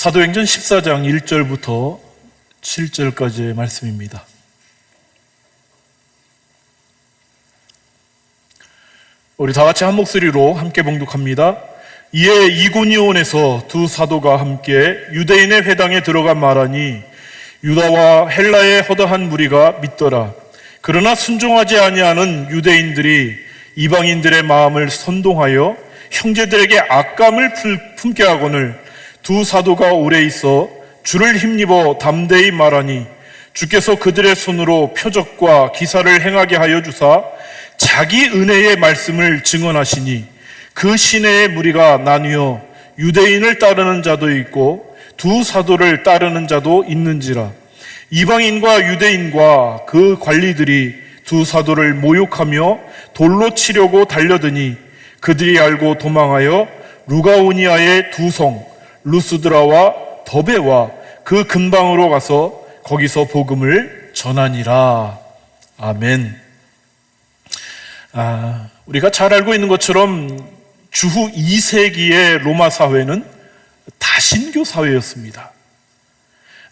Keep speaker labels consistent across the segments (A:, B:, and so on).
A: 사도행전 14장 1절부터 7절까지의 말씀입니다. 우리 다 같이 한 목소리로 함께 봉독합니다. 이에 이고니온에서 두 사도가 함께 유대인의 회당에 들어가 말하니 유다와 헬라의 허다한 무리가 믿더라. 그러나 순종하지 아니하는 유대인들이 이방인들의 마음을 선동하여 형제들에게 악감을 풀- 품게 하거늘 두 사도가 오래 있어 주를 힘입어 담대히 말하니 주께서 그들의 손으로 표적과 기사를 행하게 하여 주사 자기 은혜의 말씀을 증언하시니 그 시내의 무리가 나뉘어 유대인을 따르는 자도 있고 두 사도를 따르는 자도 있는지라. 이방인과 유대인과 그 관리들이 두 사도를 모욕하며 돌로 치려고 달려드니 그들이 알고 도망하여 루가오니아의 두 성 루스드라와 더베와 그 근방으로 가서 거기서 복음을 전하니라. 아멘. 아, 우리가 잘 알고 있는 것처럼 주후 2세기의 로마 사회는 다신교 사회였습니다.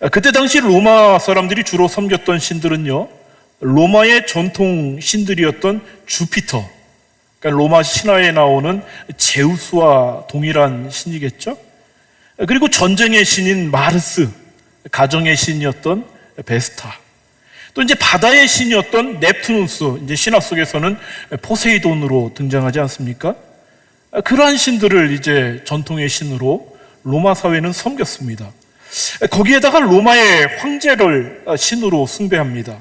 A: 아, 그때 당시 로마 사람들이 주로 섬겼던 신들은요, 로마의 전통 신들이었던 주피터, 그러니까 로마 신화에 나오는 제우스와 동일한 신이겠죠? 그리고 전쟁의 신인 마르스, 가정의 신이었던 베스타, 또 이제 바다의 신이었던 넵투누스, 이제 신화 속에서는 포세이돈으로 등장하지 않습니까? 그러한 신들을 이제 전통의 신으로 로마 사회는 섬겼습니다. 거기에다가 로마의 황제를 신으로 숭배합니다.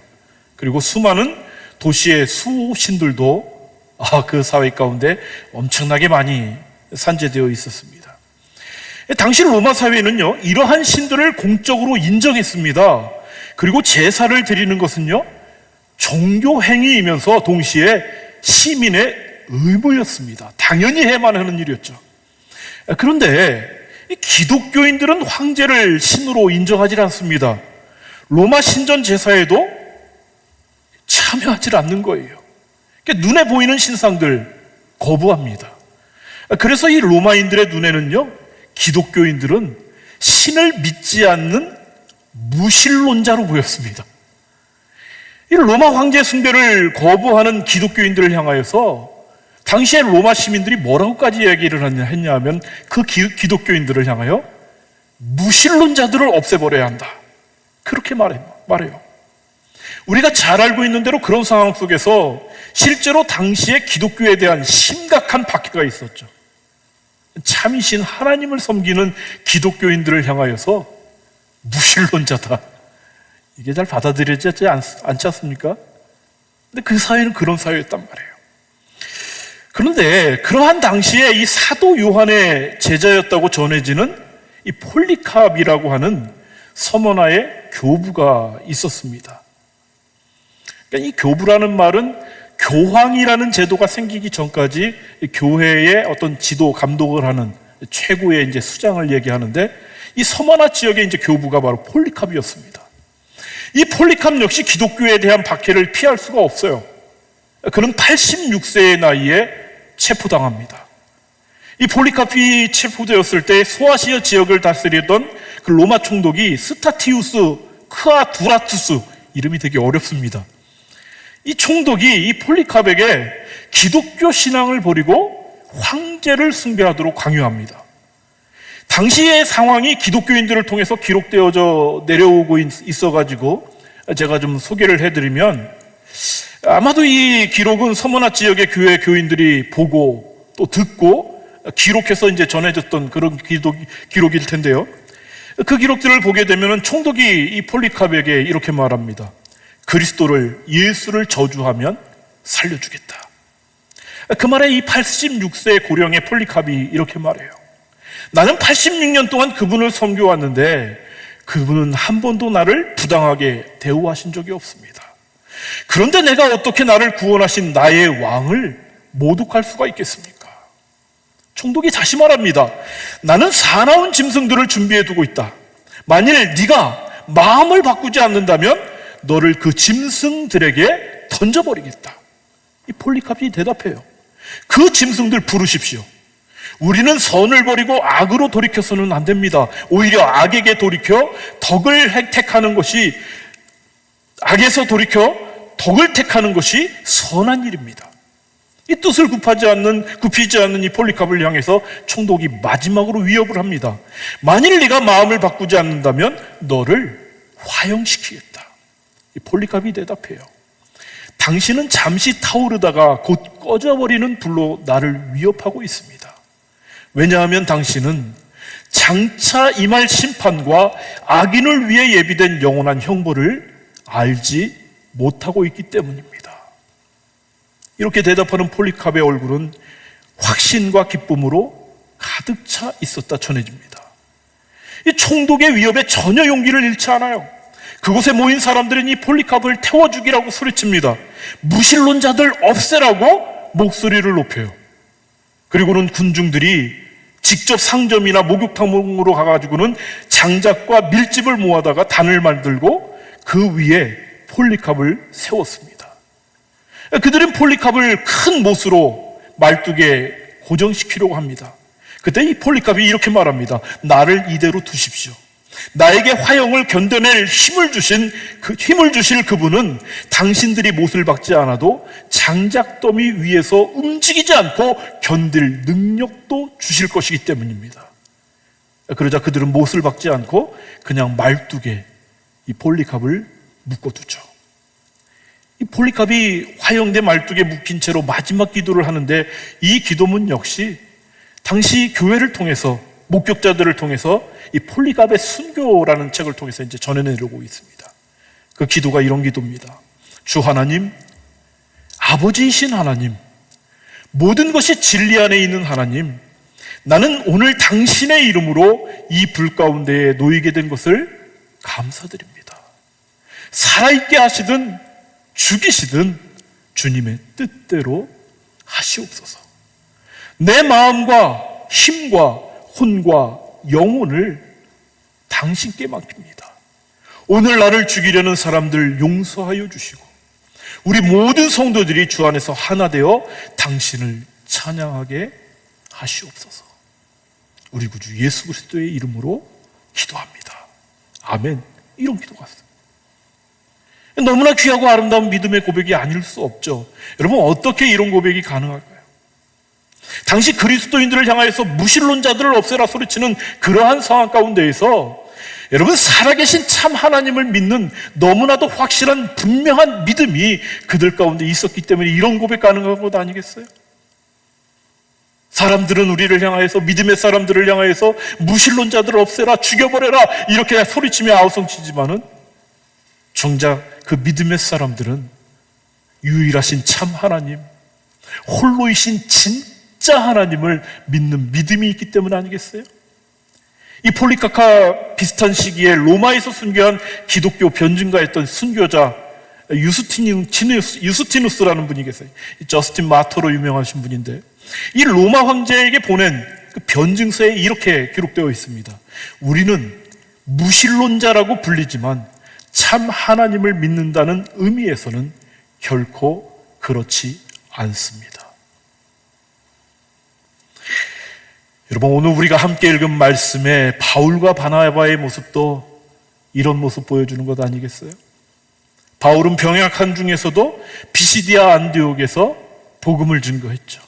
A: 그리고 수많은 도시의 수신들도 아, 그 사회 가운데 엄청나게 많이 산재되어 있었습니다. 당시 로마 사회는요, 이러한 신들을 공적으로 인정했습니다. 그리고 제사를 드리는 것은요, 종교 행위이면서 동시에 시민의 의무였습니다. 당연히 해만 하는 일이었죠. 그런데 이 기독교인들은 황제를 신으로 인정하지 않습니다. 로마 신전 제사에도 참여하지 않는 거예요. 그러니까 눈에 보이는 신상들 거부합니다. 그래서 이 로마인들의 눈에는요, 기독교인들은 신을 믿지 않는 무신론자로 보였습니다. 이 로마 황제 숭배를 거부하는 기독교인들을 향하여서 당시에 로마 시민들이 뭐라고까지 얘기를 했냐 하면 그 기, 기독교인들을 향하여 무신론자들을 없애버려야 한다. 그렇게 말해요. 말해요. 우리가 잘 알고 있는 대로 그런 상황 속에서 실제로 당시에 기독교에 대한 심각한 박해가 있었죠. 참이신 하나님을 섬기는 기독교인들을 향하여서 무신론자다. 이게 잘 받아들여지지 않, 않지 않습니까? 근데 그 사회는 그런 사회였단 말이에요. 그런데 그러한 당시에 이 사도 요한의 제자였다고 전해지는 이 폴리캅이라고 하는 서머나의 교부가 있었습니다. 그러니까 이 교부라는 말은 교황이라는 제도가 생기기 전까지 교회의 어떤 지도 감독을 하는 최고의 이제 수장을 얘기하는데 이 서머나 지역의 이제 교부가 바로 폴리캅이었습니다. 이 폴리캅 역시 기독교에 대한 박해를 피할 수가 없어요. 그는 86세의 나이에 체포당합니다. 이 폴리캅이 체포되었을 때 소아시아 지역을 다스리던 그 로마 총독이 스타티우스 크아두라투스 이름이 되게 어렵습니다. 이 총독이 이 폴리캅에게 기독교 신앙을 버리고 황제를 숭배하도록 강요합니다. 당시의 상황이 기독교인들을 통해서 기록되어져 내려오고 있어가지고 제가 좀 소개를 해드리면 아마도 이 기록은 서머나 지역의 교회 교인들이 보고 또 듣고 기록해서 이제 전해졌던 그런 기록, 기록일 텐데요. 그 기록들을 보게 되면 총독이 이 폴리캅에게 이렇게 말합니다. 그리스도를 예수를 저주하면 살려주겠다. 그 말에 이 86세 고령의 폴리캅이 이렇게 말해요. 나는 86년 동안 그분을 섬겨왔는데 그분은 한 번도 나를 부당하게 대우하신 적이 없습니다. 그런데 내가 어떻게 나를 구원하신 나의 왕을 모독할 수가 있겠습니까? 총독이 다시 말합니다. 나는 사나운 짐승들을 준비해 두고 있다. 만일 네가 마음을 바꾸지 않는다면 너를 그 짐승들에게 던져버리겠다. 이 폴리캅이 대답해요. 그 짐승들 부르십시오. 우리는 선을 버리고 악으로 돌이켜서는 안 됩니다. 오히려 악에게 돌이켜 덕을 획택하는 것이 악에서 돌이켜 덕을 택하는 것이 선한 일입니다. 이 뜻을 굽하지 않는 굽히지 않는 이 폴리캅을 향해서 총독이 마지막으로 위협을 합니다. 만일 네가 마음을 바꾸지 않는다면 너를 화형시키겠다. 이 폴리캅이 대답해요. 당신은 잠시 타오르다가 곧 꺼져버리는 불로 나를 위협하고 있습니다. 왜냐하면 당신은 장차 임할 심판과 악인을 위해 예비된 영원한 형벌을 알지 못하고 있기 때문입니다. 이렇게 대답하는 폴리캅의 얼굴은 확신과 기쁨으로 가득 차 있었다 전해집니다. 이 총독의 위협에 전혀 용기를 잃지 않아요. 그곳에 모인 사람들은 이 폴리캅을 태워 죽이라고 소리칩니다. 무신론자들 없애라고 목소리를 높여요. 그리고는 군중들이 직접 상점이나 목욕탕으로 가가지고는 장작과 밀집을 모아다가 단을 만들고 그 위에 폴리캅을 세웠습니다. 그들은 폴리캅을 큰 못으로 말뚝에 고정시키려고 합니다. 그때 이 폴리캅이 이렇게 말합니다. 나를 이대로 두십시오. 나에게 화형을 견뎌낼 힘을 주신 그 힘을 주실 그분은 당신들이 못을 박지 않아도 장작더미 위에서 움직이지 않고 견딜 능력도 주실 것이기 때문입니다. 그러자 그들은 못을 박지 않고 그냥 말뚝에 이 폴리캅을 묶어두죠. 이 폴리캅이 화형된 말뚝에 묶인 채로 마지막 기도를 하는데 이 기도문 역시 당시 교회를 통해서 목격자들을 통해서 이 폴리갑의 순교라는 책을 통해서 이제 전해내려고 있습니다. 그 기도가 이런 기도입니다. 주 하나님, 아버지이신 하나님, 모든 것이 진리 안에 있는 하나님, 나는 오늘 당신의 이름으로 이 불 가운데에 놓이게 된 것을 감사드립니다. 살아있게 하시든 죽이시든 주님의 뜻대로 하시옵소서. 내 마음과 힘과 혼과 영혼을 당신께 맡깁니다. 오늘 나를 죽이려는 사람들 용서하여 주시고 우리 모든 성도들이 주 안에서 하나 되어 당신을 찬양하게 하시옵소서. 우리 구주 예수 그리스도의 이름으로 기도합니다. 아멘. 이런 기도 같습니다. 너무나 귀하고 아름다운 믿음의 고백이 아닐 수 없죠. 여러분 어떻게 이런 고백이 가능할까요? 당시 그리스도인들을 향하여서 무신론자들을 없애라 소리치는 그러한 상황 가운데에서 여러분 살아계신 참 하나님을 믿는 너무나도 확실한 분명한 믿음이 그들 가운데 있었기 때문에 이런 고백 가능한 것 아니겠어요? 사람들은 우리를 향하여서 믿음의 사람들을 향하여서 무신론자들을 없애라 죽여버려라 이렇게 소리치며 아우성치지만은 정작 그 믿음의 사람들은 유일하신 참 하나님 홀로이신 진 짜 하나님을 믿는 믿음이 있기 때문 아니겠어요? 이 폴리카카 비슷한 시기에 로마에서 순교한 기독교 변증가였던 순교자 유스티누스, 유스티누스라는 분이 계세요. 저스틴 마터로 유명하신 분인데 이 로마 황제에게 보낸 그 변증서에 이렇게 기록되어 있습니다. 우리는 무신론자라고 불리지만 참 하나님을 믿는다는 의미에서는 결코 그렇지 않습니다. 여러분 오늘 우리가 함께 읽은 말씀에 바울과 바나바의 모습도 이런 모습 보여주는 것 아니겠어요? 바울은 병약한 중에서도 비시디아 안디옥에서 복음을 증거했죠.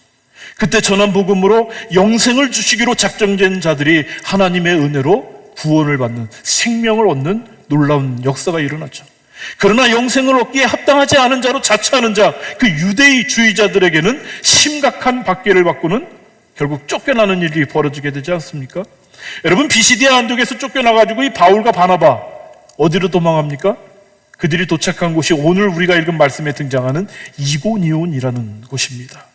A: 그때 전한 복음으로 영생을 주시기로 작정된 자들이 하나님의 은혜로 구원을 받는 생명을 얻는 놀라운 역사가 일어났죠. 그러나 영생을 얻기에 합당하지 않은 자로 자처하는 자, 그 유대주의자들에게는 심각한 박해를 받고는 결국 쫓겨나는 일이 벌어지게 되지 않습니까? 여러분 비시디아 안독에서 쫓겨나가지고 이 바울과 바나바 어디로 도망합니까? 그들이 도착한 곳이 오늘 우리가 읽은 말씀에 등장하는 이고니온이라는 곳입니다.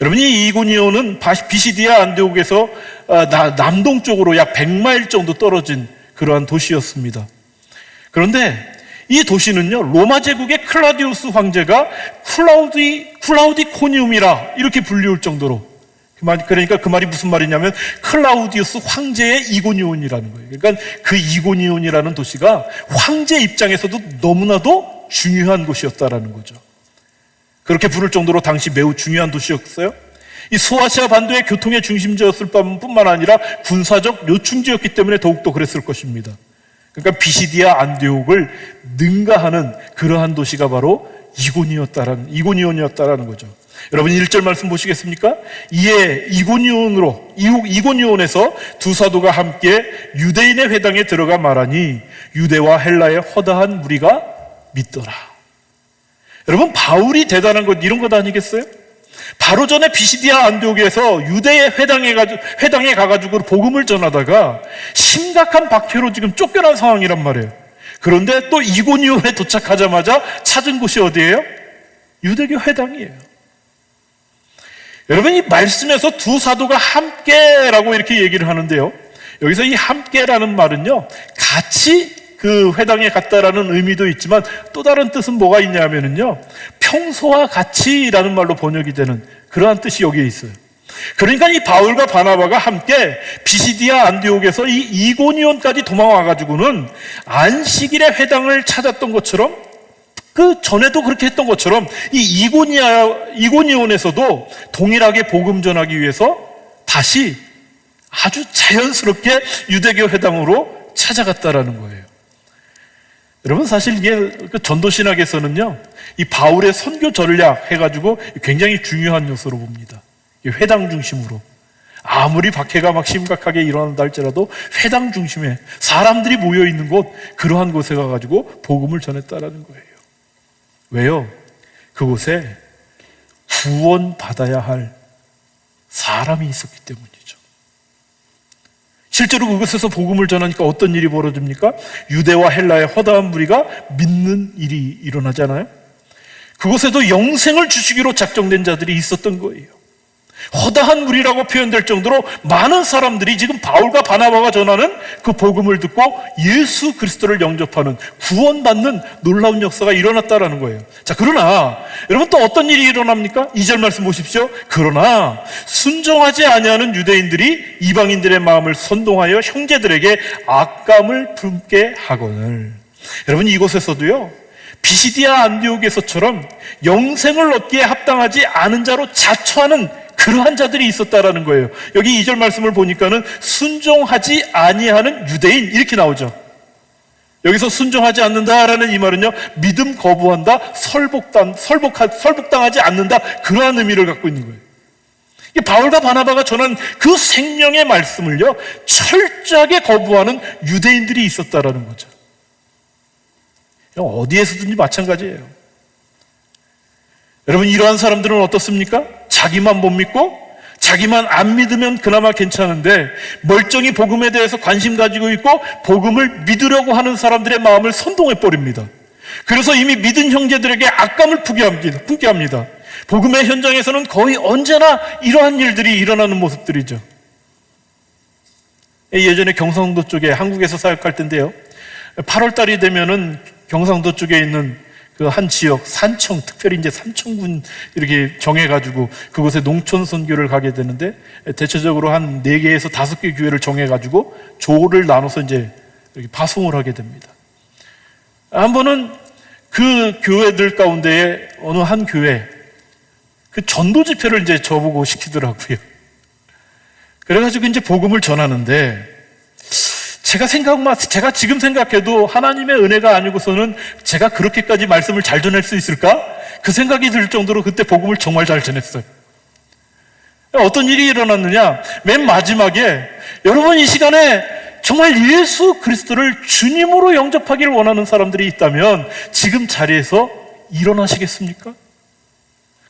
A: 여러분 이 이고니온은 비시디아 안디옥에서 아, 남동쪽으로 약 100마일 정도 떨어진 그러한 도시였습니다. 그런데 이 도시는요 로마 제국의 클라디우스 황제가 클라우디 클라우디코니움이라 이렇게 불리울 정도로 그 말, 그러니까 그 말이 무슨 말이냐면 클라우디우스 황제의 이고니온이라는 거예요. 그러니까 그 이고니온이라는 도시가 황제 입장에서도 너무나도 중요한 곳이었다라는 거죠. 그렇게 부를 정도로 당시 매우 중요한 도시였어요. 이 소아시아 반도의 교통의 중심지였을 뿐만 아니라 군사적 요충지였기 때문에 더욱더 그랬을 것입니다. 그러니까 비시디아 안디옥을 능가하는 그러한 도시가 바로 이고니였다라는 이고니온이었다라는 거죠. 여러분 1절 말씀 보시겠습니까? 이에 이고니온으로 이고니온에서 두 사도가 함께 유대인의 회당에 들어가 말하니 유대와 헬라의 허다한 무리가 믿더라. 여러분 바울이 대단한 것 이런 것 아니겠어요? 바로 전에 비시디아 안디옥에서 유대의 회당에 가 회당에 가가지고 복음을 전하다가 심각한 박해로 지금 쫓겨난 상황이란 말이에요. 그런데 또 이고니온에 도착하자마자 찾은 곳이 어디예요? 유대교 회당이에요. 여러분 이 말씀에서 두 사도가 함께라고 이렇게 얘기를 하는데요. 여기서 이 함께라는 말은요, 같이 그 회당에 갔다라는 의미도 있지만 또 다른 뜻은 뭐가 있냐면은요, 평소와 같이라는 말로 번역이 되는 그러한 뜻이 여기에 있어요. 그러니까 이 바울과 바나바가 함께 비시디아 안디옥에서 이 이고니온까지 도망와 가지고는 안식일의 회당을 찾았던 것처럼 그 전에도 그렇게 했던 것처럼 이 이고니아, 이고니온에서도 동일하게 복음 전하기 위해서 다시 아주 자연스럽게 유대교 회당으로 찾아갔다라는 거예요. 여러분 사실 이게 그 전도 신학에서는요, 이 바울의 선교 전략 해가지고 굉장히 중요한 요소로 봅니다. 회당 중심으로. 아무리 박해가 막 심각하게 일어난다 할지라도 회당 중심에 사람들이 모여 있는 곳, 그러한 곳에 가가지고 복음을 전했다라는 거예요. 왜요? 그곳에 구원받아야 할 사람이 있었기 때문이죠. 실제로 그곳에서 복음을 전하니까 어떤 일이 벌어집니까? 유대와 헬라의 허다한 무리가 믿는 일이 일어나잖아요. 그곳에도 영생을 주시기로 작정된 자들이 있었던 거예요. 허다한 무리라고 표현될 정도로 많은 사람들이 지금 바울과 바나바가 전하는 그 복음을 듣고 예수 그리스도를 영접하는 구원받는 놀라운 역사가 일어났다라는 거예요. 자, 그러나 여러분 또 어떤 일이 일어납니까? 2절 말씀 보십시오. 그러나 순종하지 아니하는 유대인들이 이방인들의 마음을 선동하여 형제들에게 악감을 품게 하거늘. 여러분 이곳에서도요. 비시디아 안디옥에서처럼 영생을 얻기에 합당하지 않은 자로 자처하는 그러한 자들이 있었다라는 거예요. 여기 2절 말씀을 보니까는 순종하지 아니하는 유대인 이렇게 나오죠. 여기서 순종하지 않는다라는 이 말은요, 믿음 거부한다, 설복당, 설복, 설복당하지 않는다, 그러한 의미를 갖고 있는 거예요. 바울과 바나바가 전한 그 생명의 말씀을요, 철저하게 거부하는 유대인들이 있었다라는 거죠. 어디에서든지 마찬가지예요. 여러분, 이러한 사람들은 어떻습니까? 자기만 못 믿고 자기만 안 믿으면 그나마 괜찮은데 멀쩡히 복음에 대해서 관심 가지고 있고 복음을 믿으려고 하는 사람들의 마음을 선동해 버립니다. 그래서 이미 믿은 형제들에게 악감을 품게 합니다. 복음의 현장에서는 거의 언제나 이러한 일들이 일어나는 모습들이죠. 예전에 경상도 쪽에 한국에서 사역할 때인데요. 8월 달이 되면은 경상도 쪽에 있는 그 한 지역 산청 특별히 이제 산청군 이렇게 정해가지고 그곳에 농촌 선교를 가게 되는데 대체적으로 한 네 개에서 다섯 개 교회를 정해가지고 조를 나눠서 이제 이렇게 파송을 하게 됩니다. 한 번은 그 교회들 가운데에 어느 한 교회 그 전도 집회를 이제 저보고 시키더라고요. 그래가지고 이제 복음을 전하는데 제가 생각만, 제가 지금 생각해도 하나님의 은혜가 아니고서는 제가 그렇게까지 말씀을 잘 전할 수 있을까? 그 생각이 들 정도로 그때 복음을 정말 잘 전했어요. 어떤 일이 일어났느냐? 맨 마지막에 여러분 이 시간에 정말 예수 그리스도를 주님으로 영접하기를 원하는 사람들이 있다면 지금 자리에서 일어나시겠습니까?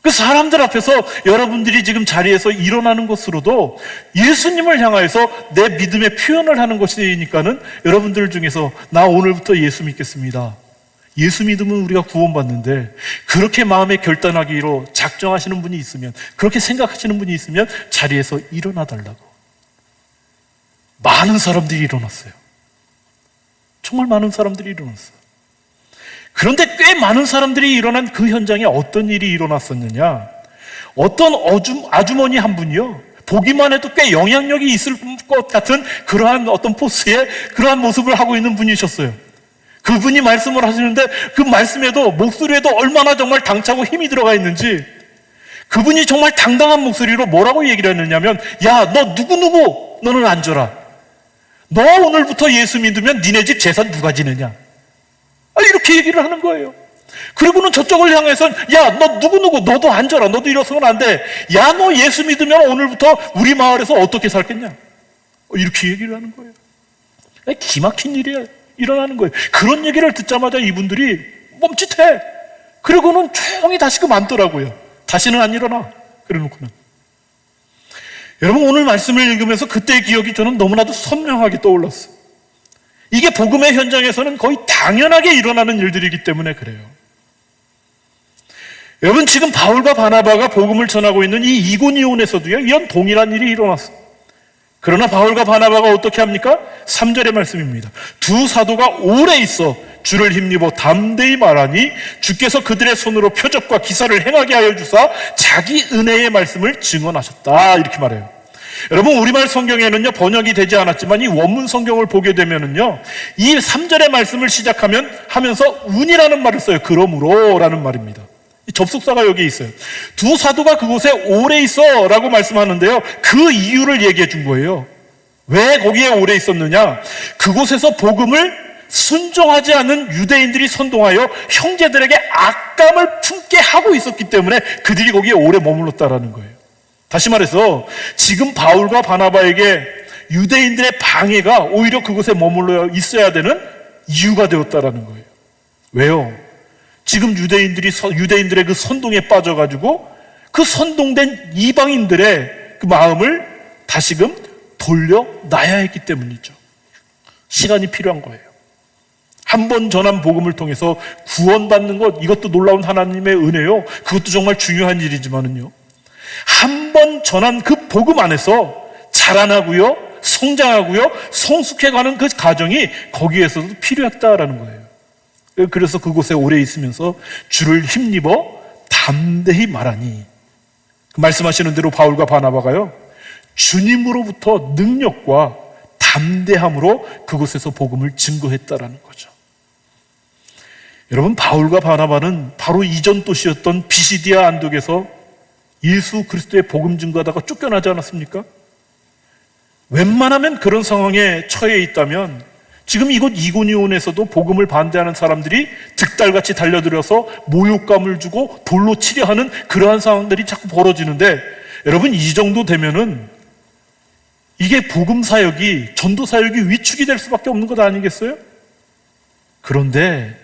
A: 그 사람들 앞에서 여러분들이 지금 자리에서 일어나는 것으로도 예수님을 향하여서 내 믿음의 표현을 하는 것이니까는 여러분들 중에서 나 오늘부터 예수 믿겠습니다. 예수 믿으면 우리가 구원받는데 그렇게 마음에 결단하기로 작정하시는 분이 있으면 그렇게 생각하시는 분이 있으면 자리에서 일어나 달라고. 많은 사람들이 일어났어요. 정말 많은 사람들이 일어났어요. 그런데 꽤 많은 사람들이 일어난 그 현장에 어떤 일이 일어났었느냐? 어떤 어줌, 아주머니 한 분이요. 보기만 해도 꽤 영향력이 있을 것 같은 그러한 어떤 포스의 그러한 모습을 하고 있는 분이셨어요. 그분이 말씀을 하시는데 그 말씀에도 목소리에도 얼마나 정말 당차고 힘이 들어가 있는지 그분이 정말 당당한 목소리로 뭐라고 얘기를 했느냐면, 야, 너 누구누구, 너는 앉아라. 너 오늘부터 예수 믿으면 니네 집 재산 누가 지느냐? 아, 이렇게 얘기를 하는 거예요. 그리고는 저쪽을 향해서, 야, 너 누구누구, 너도 앉아라. 너도 일어서면 안 돼. 야, 너 예수 믿으면 오늘부터 우리 마을에서 어떻게 살겠냐? 어, 이렇게 얘기를 하는 거예요. 기막힌 일이 일어나는 거예요. 그런 얘기를 듣자마자 이분들이 멈칫해. 그리고는 조용히 다시금 앉더라고요. 다시는 안 일어나. 그래 놓고는. 여러분, 오늘 말씀을 읽으면서 그때의 기억이 저는 너무나도 선명하게 떠올랐어요. 이게 복음의 현장에서는 거의 당연하게 일어나는 일들이기 때문에 그래요. 여러분, 지금 바울과 바나바가 복음을 전하고 있는 이 이고니온에서도요, 이런 동일한 일이 일어났어요. 그러나 바울과 바나바가 어떻게 합니까? 3절의 말씀입니다. 두 사도가 오래 있어 주를 힘입어 담대히 말하니 주께서 그들의 손으로 표적과 기사를 행하게 하여 주사 자기 은혜의 말씀을 증언하셨다. 이렇게 말해요. 여러분, 우리말 성경에는요, 번역이 되지 않았지만 이 원문 성경을 보게 되면은요, 이 3절의 말씀을 시작하면 하면서 운이라는 말을 써요. 그러므로 라는 말입니다. 이 접속사가 여기 있어요. 두 사도가 그곳에 오래 있어 라고 말씀하는데요. 그 이유를 얘기해 준 거예요. 왜 거기에 오래 있었느냐? 그곳에서 복음을 순종하지 않은 유대인들이 선동하여 형제들에게 악감을 품게 하고 있었기 때문에 그들이 거기에 오래 머물렀다라는 거예요. 다시 말해서 지금 바울과 바나바에게 유대인들의 방해가 오히려 그곳에 머물러 있어야 되는 이유가 되었다라는 거예요. 왜요? 지금 유대인들이 유대인들의 그 선동에 빠져가지고 그 선동된 이방인들의 그 마음을 다시금 돌려 놔야 했기 때문이죠. 시간이 필요한 거예요. 한번 전한 복음을 통해서 구원받는 것 이것도 놀라운 하나님의 은혜요. 그것도 정말 중요한 일이지만은요. 한 번 전한 그 복음 안에서 자라나고요, 성장하고요, 성숙해가는 그 과정이 거기에서도 필요했다라는 거예요. 그래서 그곳에 오래 있으면서 주를 힘입어 담대히 말하니 그 말씀하시는 대로 바울과 바나바가요 주님으로부터 능력과 담대함으로 그곳에서 복음을 증거했다라는 거죠. 여러분 바울과 바나바는 바로 이전 도시였던 비시디아 안독에서 예수 그리스도의 복음 증거하다가 쫓겨나지 않았습니까? 웬만하면 그런 상황에 처해 있다면 지금 이곳 이고니온에서도 복음을 반대하는 사람들이 득달같이 달려들어서 모욕감을 주고 돌로 치려 하는 그러한 상황들이 자꾸 벌어지는데 여러분 이 정도 되면은 이게 복음 사역이 전도 사역이 위축이 될 수밖에 없는 것 아니겠어요? 그런데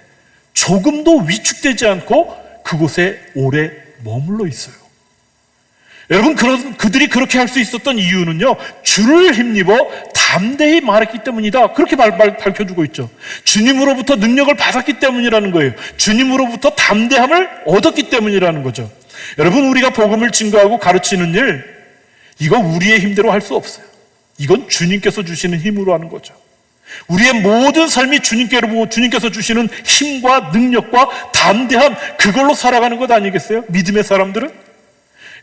A: 조금도 위축되지 않고 그곳에 오래 머물러 있어요. 여러분, 그들이 그렇게 할 수 있었던 이유는요, 주를 힘입어 담대히 말했기 때문이다. 그렇게 밝혀주고 있죠. 주님으로부터 능력을 받았기 때문이라는 거예요. 주님으로부터 담대함을 얻었기 때문이라는 거죠. 여러분, 우리가 복음을 증거하고 가르치는 일, 이거 우리의 힘대로 할 수 없어요. 이건 주님께서 주시는 힘으로 하는 거죠. 우리의 모든 삶이 주님께로 주님께서 주시는 힘과 능력과 담대함, 그걸로 살아가는 것 아니겠어요? 믿음의 사람들은?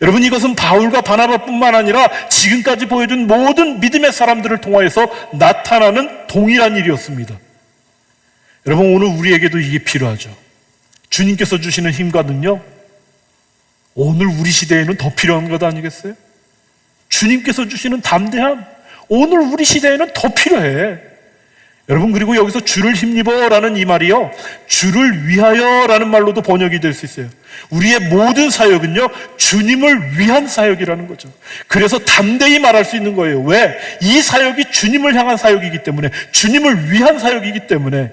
A: 여러분 이것은 바울과 바나바뿐만 아니라 지금까지 보여준 모든 믿음의 사람들을 통하여서 나타나는 동일한 일이었습니다. 여러분 오늘 우리에게도 이게 필요하죠. 주님께서 주시는 힘과 능력 오늘 우리 시대에는 더 필요한 것 아니겠어요? 주님께서 주시는 담대함 오늘 우리 시대에는 더 필요해. 여러분 그리고 여기서 주를 힘입어라는 이 말이요 주를 위하여라는 말로도 번역이 될 수 있어요. 우리의 모든 사역은요 주님을 위한 사역이라는 거죠. 그래서 담대히 말할 수 있는 거예요. 왜? 이 사역이 주님을 향한 사역이기 때문에 주님을 위한 사역이기 때문에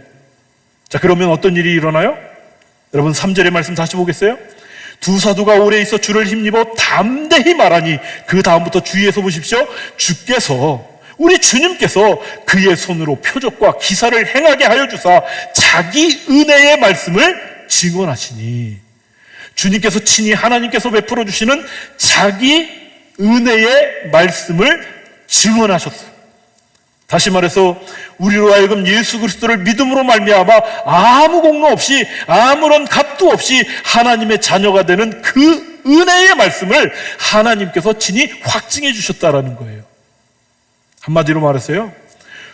A: 자 그러면 어떤 일이 일어나요? 여러분 3절의 말씀 다시 보겠어요? 두 사도가 오래 있어 주를 힘입어 담대히 말하니 그 다음부터 주위에서 보십시오. 주께서 우리 주님께서 그의 손으로 표적과 기사를 행하게 하여 주사 자기 은혜의 말씀을 증언하시니 주님께서 친히 하나님께서 베풀어 주시는 자기 은혜의 말씀을 증언하셨어요. 다시 말해서 우리로 하여금 예수 그리스도를 믿음으로 말미암아 아무 공로 없이 아무런 값도 없이 하나님의 자녀가 되는 그 은혜의 말씀을 하나님께서 친히 확증해 주셨다라는 거예요. 한마디로 말해서요.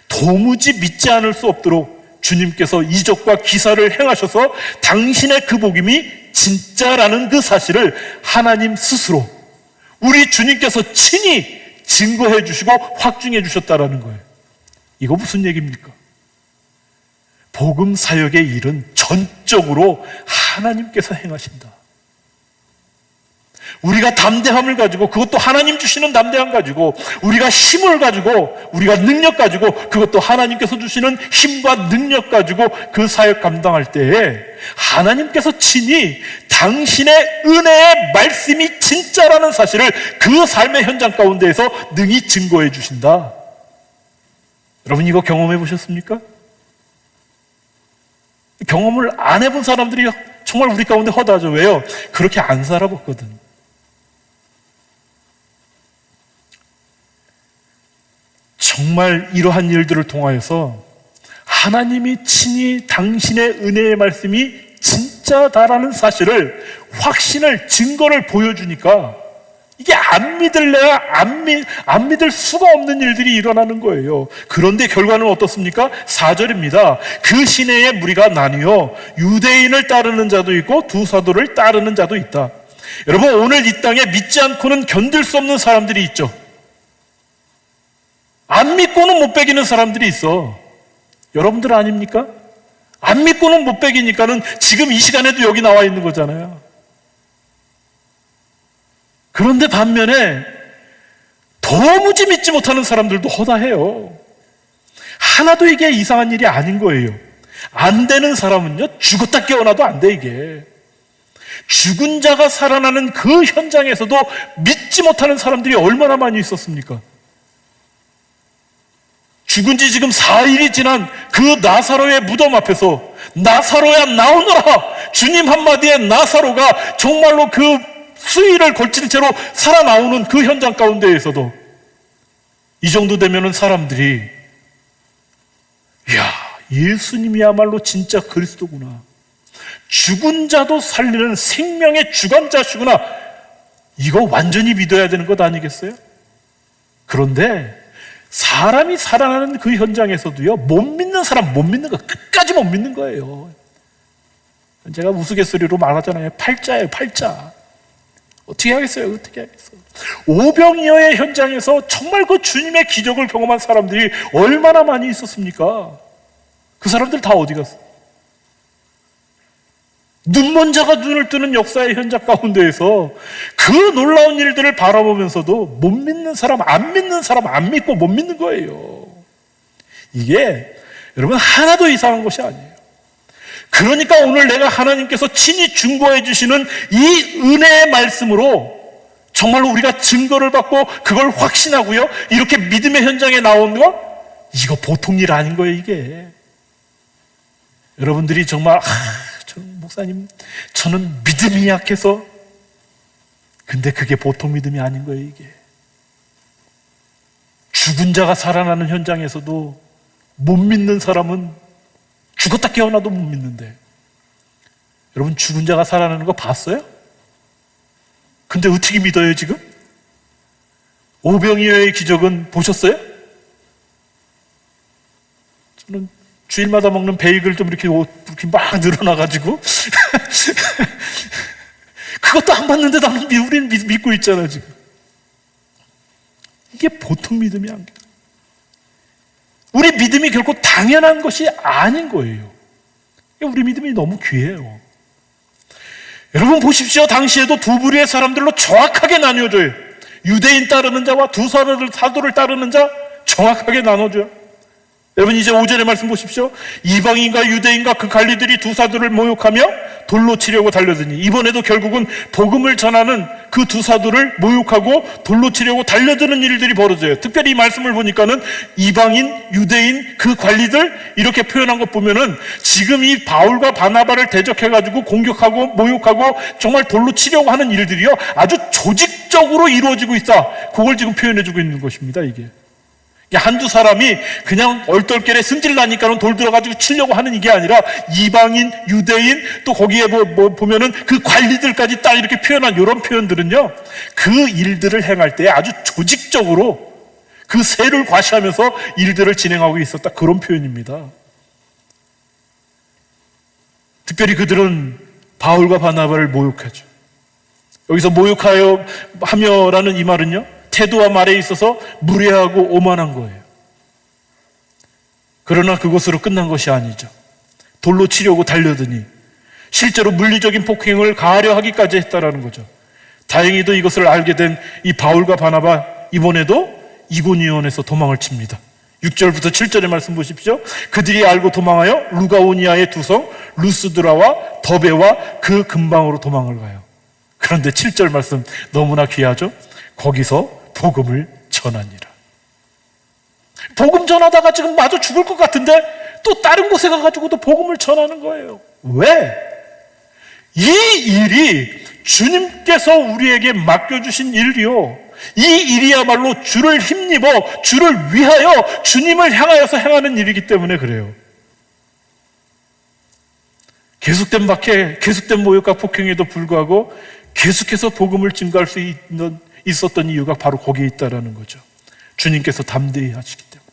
A: 도무지 믿지 않을 수 없도록 주님께서 이적과 기사를 행하셔서 당신의 그 복음이 진짜라는 그 사실을 하나님 스스로 우리 주님께서 친히 증거해 주시고 확증해 주셨다라는 거예요. 이거 무슨 얘기입니까? 복음 사역의 일은 전적으로 하나님께서 행하신다. 우리가 담대함을 가지고 그것도 하나님 주시는 담대함 가지고 우리가 힘을 가지고 우리가 능력 가지고 그것도 하나님께서 주시는 힘과 능력 가지고 그 사역 감당할 때에 하나님께서 친히 당신의 은혜의 말씀이 진짜라는 사실을 그 삶의 현장 가운데에서 능히 증거해 주신다. 여러분 이거 경험해 보셨습니까? 경험을 안 해본 사람들이 정말 우리 가운데 허다하죠. 왜요? 그렇게 안 살아봤거든. 정말 이러한 일들을 통하여서 하나님이 친히 당신의 은혜의 말씀이 진짜다라는 사실을 확신을 증거를 보여주니까 이게 안 믿을래야 안, 믿, 안 믿을 수가 없는 일들이 일어나는 거예요. 그런데 결과는 어떻습니까? 4절입니다. 그 시내에 무리가 나뉘어 유대인을 따르는 자도 있고 두 사도를 따르는 자도 있다. 여러분 오늘 이 땅에 믿지 않고는 견딜 수 없는 사람들이 있죠. 안 믿고는 못 베기는 사람들이 있어. 여러분들 아닙니까? 안 믿고는 못 베기니까는 지금 이 시간에도 여기 나와 있는 거잖아요. 그런데 반면에 도무지 믿지 못하는 사람들도 허다해요. 하나도 이게 이상한 일이 아닌 거예요. 안 되는 사람은요, 죽었다 깨어나도 안 돼, 이게. 죽은 자가 살아나는 그 현장에서도 믿지 못하는 사람들이 얼마나 많이 있었습니까? 죽은 지 지금 4일이 지난 그 나사로의 무덤 앞에서 나사로야 나오너라! 주님 한마디에 나사로가 정말로 그 수위를 걸친 채로 살아나오는 그 현장 가운데에서도 이 정도 되면은 사람들이 야 예수님이야말로 진짜 그리스도구나. 죽은 자도 살리는 생명의 주관자시구나. 이거 완전히 믿어야 되는 것 아니겠어요? 그런데 사람이 살아나는 그 현장에서도요, 못 믿는 사람 못 믿는 거 끝까지 못 믿는 거예요. 제가 우스갯소리로 말하잖아요. 팔자예요, 팔자. 어떻게 하겠어요? 어떻게 하겠어요? 오병이어의 현장에서 정말 그 주님의 기적을 경험한 사람들이 얼마나 많이 있었습니까? 그 사람들 다 어디 갔어? 눈먼 자가 눈을 뜨는 역사의 현장 가운데에서 그 놀라운 일들을 바라보면서도 못 믿는 사람, 안 믿는 사람, 안 믿고 못 믿는 거예요. 이게 여러분 하나도 이상한 것이 아니에요. 그러니까 오늘 내가 하나님께서 친히 중보해 주시는 이 은혜의 말씀으로 정말로 우리가 증거를 받고 그걸 확신하고요. 이렇게 믿음의 현장에 나온 거 이거 보통 일 아닌 거예요, 이게. 여러분들이 정말 목사님 저는 믿음이 약해서 근데 그게 보통 믿음이 아닌 거예요, 이게. 죽은 자가 살아나는 현장에서도 못 믿는 사람은 죽었다 깨어나도 못 믿는데. 여러분, 죽은 자가 살아나는 거 봤어요? 근데 어떻게 믿어요, 지금? 오병이어의 기적은 보셨어요? 저는 주일마다 먹는 베이글 좀 이렇게, 이렇게 막 늘어나가지고. 그것도 안 봤는데 나는 우리는 믿고 있잖아, 지금. 이게 보통 믿음이 아닙니다. 우리 믿음이 결코 당연한 것이 아닌 거예요. 우리 믿음이 너무 귀해요. 여러분 보십시오. 당시에도 두 부류의 사람들로 정확하게 나뉘어져요. 유대인 따르는 자와 두 사도를, 사도를 따르는 자 정확하게 나눠줘요. 여러분 이제 5절의 말씀 보십시오. 이방인과 유대인과 그 관리들이 두 사도를 모욕하며 돌로 치려고 달려드니 이번에도 결국은 복음을 전하는 그 두 사도를 모욕하고 돌로 치려고 달려드는 일들이 벌어져요. 특별히 이 말씀을 보니까는 이방인, 유대인, 그 관리들 이렇게 표현한 것 보면은 지금 이 바울과 바나바를 대적해가지고 공격하고 모욕하고 정말 돌로 치려고 하는 일들이요 아주 조직적으로 이루어지고 있다. 그걸 지금 표현해주고 있는 것입니다. 이게. 한두 사람이 그냥 얼떨결에 승질 나니까는 돌 들어가지고 치려고 하는 이게 아니라 이방인, 유대인 또 거기에 뭐, 뭐 보면은 그 관리들까지 딱 이렇게 표현한 이런 표현들은요 그 일들을 행할 때 아주 조직적으로 그 세를 과시하면서 일들을 진행하고 있었다 그런 표현입니다. 특별히 그들은 바울과 바나바를 모욕하죠. 여기서 모욕하여 하며라는 이 말은요. 태도와 말에 있어서 무례하고 오만한 거예요. 그러나 그것으로 끝난 것이 아니죠. 돌로 치려고 달려드니 실제로 물리적인 폭행을 가하려 하기까지 했다라는 거죠. 다행히도 이것을 알게 된 이 바울과 바나바 이번에도 이고니온에서 도망을 칩니다. 6절부터 7절의 말씀 보십시오. 그들이 알고 도망하여 루가오니아의 두 성 루스드라와 더베와 그 근방으로 도망을 가요. 그런데 7절 말씀 너무나 귀하죠? 거기서 복음을 전하니라. 복음 전하다가 지금 마저 죽을 것 같은데 또 다른 곳에 가가지고도 복음을 전하는 거예요. 왜? 이 일이 주님께서 우리에게 맡겨주신 일이요. 이 일이야말로 주를 힘입어 주를 위하여 주님을 향하여서 행하는 일이기 때문에 그래요. 계속된 박해, 계속된 모욕과 폭행에도 불구하고 계속해서 복음을 증가할 수 있는, 있었던 이유가 바로 거기에 있다라는 거죠. 주님께서 담대히 하시기 때문에.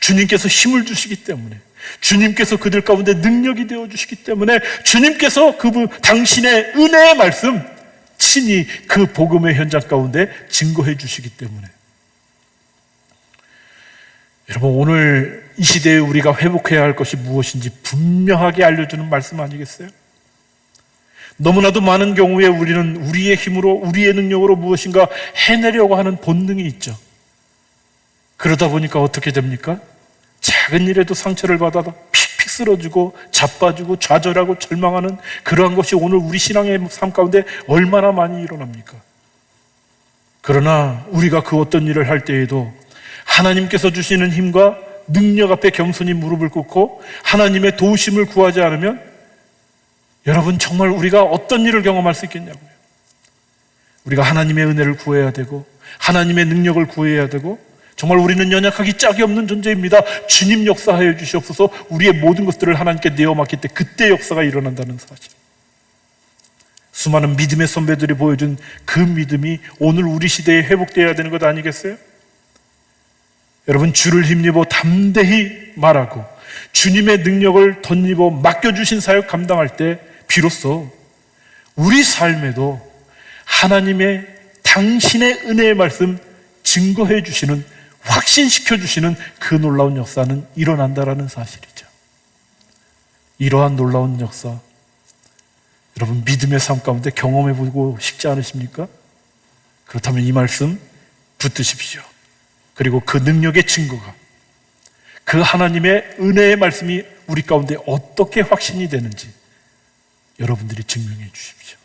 A: 주님께서 힘을 주시기 때문에. 주님께서 그들 가운데 능력이 되어 주시기 때문에 주님께서 그분 당신의 은혜의 말씀 친히 그 복음의 현장 가운데 증거해 주시기 때문에 여러분 오늘 이 시대에 우리가 회복해야 할 것이 무엇인지 분명하게 알려주는 말씀 아니겠어요? 너무나도 많은 경우에 우리는 우리의 힘으로 우리의 능력으로 무엇인가 해내려고 하는 본능이 있죠. 그러다 보니까 어떻게 됩니까? 작은 일에도 상처를 받아 픽픽 쓰러지고 자빠지고 좌절하고 절망하는 그러한 것이 오늘 우리 신앙의 삶 가운데 얼마나 많이 일어납니까? 그러나 우리가 그 어떤 일을 할 때에도 하나님께서 주시는 힘과 능력 앞에 겸손히 무릎을 꿇고 하나님의 도우심을 구하지 않으면 여러분 정말 우리가 어떤 일을 경험할 수 있겠냐고요. 우리가 하나님의 은혜를 구해야 되고 하나님의 능력을 구해야 되고 정말 우리는 연약하기 짝이 없는 존재입니다. 주님 역사하여 주시옵소서 우리의 모든 것들을 하나님께 내어맡길 때 그때 역사가 일어난다는 사실. 수많은 믿음의 선배들이 보여준 그 믿음이 오늘 우리 시대에 회복되어야 되는 것 아니겠어요? 여러분 주를 힘입어 담대히 말하고 주님의 능력을 덧입어 맡겨주신 사역 감당할 때 비로소 우리 삶에도 하나님의 당신의 은혜의 말씀 증거해 주시는 확신시켜 주시는 그 놀라운 역사는 일어난다라는 사실이죠. 이러한 놀라운 역사 여러분 믿음의 삶 가운데 경험해 보고 싶지 않으십니까? 그렇다면 이 말씀 붙드십시오. 그리고 그 능력의 증거가 그 하나님의 은혜의 말씀이 우리 가운데 어떻게 확신이 되는지 여러분들이 증명해 주십시오.